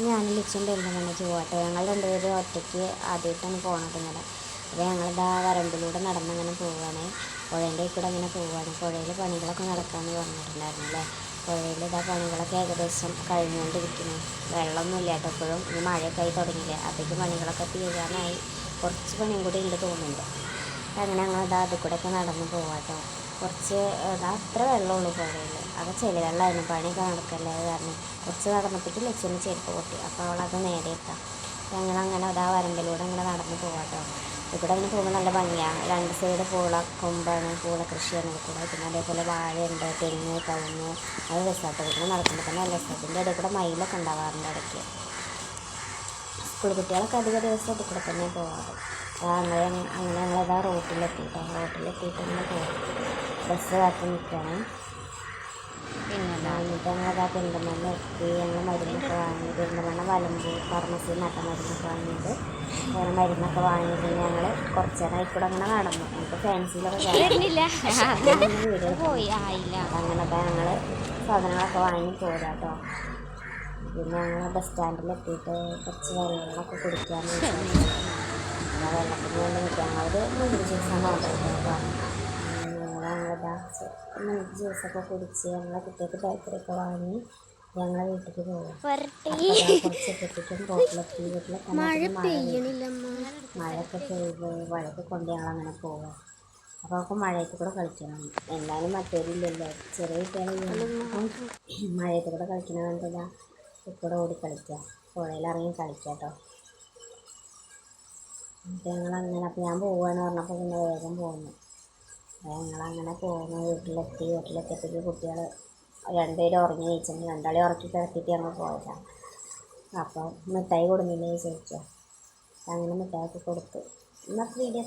ഞാനും ലിച്ചും തന്നെ പോകട്ടെ ഞങ്ങൾ രണ്ടുപേരും ഒറ്റയ്ക്ക് ആദ്യമായിട്ടാണ് പോകണത് ഇങ്ങനെ. അപ്പോൾ ഞങ്ങളിതാ വരമ്പിലൂടെ നടന്നങ്ങനെ പോവുകയാണ് പുഴേന്റെ കൂടെ അങ്ങനെ പോവുകയാണ് പുഴയിൽ പണികളൊക്കെ നടക്കാമെന്ന് പറഞ്ഞിട്ടുണ്ടായിരുന്നു അല്ലേ? പുഴയിൽ ഇതാ പണികളൊക്കെ ഏകദേശം കഴിഞ്ഞുകൊണ്ടിരിക്കുന്നു വെള്ളമൊന്നുമില്ല കേട്ടോ എപ്പോഴും ഇനി മഴയൊക്കെ ആയി തുടങ്ങിയില്ലേ. അപ്പോഴേക്കും പണികളൊക്കെ തീരാനായി. കുറച്ച് പണിയും കൂടി ഉണ്ട് തോന്നുന്നുണ്ട്. അങ്ങനെ ഞങ്ങൾ ഇതാ അതിൽ കൂടെയൊക്കെ നടന്ന് പോവാട്ടോ കുറച്ച് അത്ര വെള്ളമുള്ളൂ പുഴയിൽ അത് ചെളി വെള്ളമായിരുന്നു പണിയൊക്കെ നടക്കല്ലേ അത് കാരണം. കുറച്ച് നടന്നപ്പോഴേക്കും ലക്ഷ്യം ചെരുപ്പ് പൊട്ടി. അപ്പോൾ അവളത് നേടിയെത്താം അപ്പോൾ ഞങ്ങൾ അങ്ങനെ അതാ വരമ്പിലൂടെ അങ്ങനെ നടന്ന് പോവാട്ടോ. ഇവിടെ അങ്ങനെ പോകുമ്പോൾ നല്ല ഭംഗിയാണ് രണ്ട് സൈഡ് പൂള കൊമ്പാണ് പൂള കൃഷിയാണ് കൂടെ പിന്നെ അതേപോലെ വാഴയുണ്ട് തെങ്ങ് കവുങ്ങ്. അത് രസമാട്ടോ ഇവിടെ നടക്കുമ്പോൾ തന്നെ നല്ല രസമാണ് ഇതിന്റെ ഇടയിൽ കൂടെ മയിലൊക്കെ ഉണ്ടാവാറുണ്ട് ഇടയ്ക്ക്. സ്കൂൾ കുട്ടികളൊക്കെ അധിക ദിവസം ഇതിൽ കൂടെ തന്നെ പോകാറ് അപ്പോൾ അങ്ങനെ അങ്ങനെ ഞങ്ങളിതാ റോട്ടിലെത്തിയിട്ടോ റോട്ടിലെത്തിയിട്ട് ഇങ്ങനെ പോകും ബസ് കാത്ത് നിൽക്കുകയാണ് ഞങ്ങളതാ പെരിന്തമണ്ണ എത്തി ഞങ്ങൾ മരുന്നൊക്കെ വാങ്ങി പെരിന്തമണ്ണ വലമ്പൂർ ഫാർമസിയിൽ നട്ട മരുന്നൊക്കെ വാങ്ങിയത് അങ്ങനെ മരുന്നൊക്കെ വാങ്ങിയിട്ട് ഞങ്ങൾ കുറച്ച് നേരം ആയിക്കൂടെ അങ്ങനെ നടന്നു. നമുക്ക് ഫാൻസിയിലൊക്കെ അങ്ങനൊക്കെ ഞങ്ങൾ സാധനങ്ങളൊക്കെ വാങ്ങി പോരാട്ടോ. പിന്നെ ഞങ്ങൾ ബസ് സ്റ്റാൻഡിൽ എത്തിയിട്ട് കുറച്ച് വെള്ളങ്ങളൊക്കെ കുടിക്കാൻ വേണ്ടി വെള്ളത്തിന് വേണ്ടി നിൽക്കാം. അവർ മുന്തിരി ജ്യൂസാണ് ഓർഡർ ചെയ്തത് ഞങ്ങളിതാ മുന്തിരി ജ്യൂസൊക്കെ കുടിച്ച് ഞങ്ങളെ കുട്ടികൾക്ക് ബേക്കറിയൊക്കെ വാങ്ങി ഞങ്ങളെ വീട്ടിലേക്ക് പോകും കുറച്ചെത്തിക്കും ബോട്ടിലെത്തി വീട്ടിലെത്താൻ മഴ മഴയൊക്കെ പെയ്ത് മഴയൊക്കെ കൊണ്ട് ഞങ്ങൾ അങ്ങനെ പോവാം. അപ്പോൾ അപ്പൊ മഴയത്ത് കൂടെ കളിക്കണം. എന്തായാലും മറ്റേരില്ലല്ലോ ചെറിയ കുട്ടികളെ മഴയത്ത് കൂടെ കളിക്കണം കണ്ടില്ല. ഇപ്പോടെ ഓടി കളിക്കാം. പുഴയിലിറങ്ങി കളിക്കാട്ടോ കളിക്കാം കേട്ടോ എന്നിട്ട് ഞങ്ങളങ്ങനെ അപ്പോൾ ഞാൻ പോവുകയെന്ന് പറഞ്ഞപ്പോൾ പിന്നെ വേഗം പോകുന്നു ഞങ്ങളങ്ങനെ പോകുന്നു. വീട്ടിലെത്തി. വീട്ടിലെത്തിയപ്പോഴേക്ക് കുട്ടികൾ രണ്ടുപേരും ഉറങ്ങി ചോദിച്ചു രണ്ടാളെ ഉറക്കി കിടത്തിയിട്ട് ഞങ്ങൾ പോയതാണ് അപ്പോൾ മിഠായി കൊടുന്നില്ലേ ചോദിക്കുക അങ്ങനെ മിഠായി ഒക്കെ കൊടുത്തു. എന്നാൽ വീഡിയോ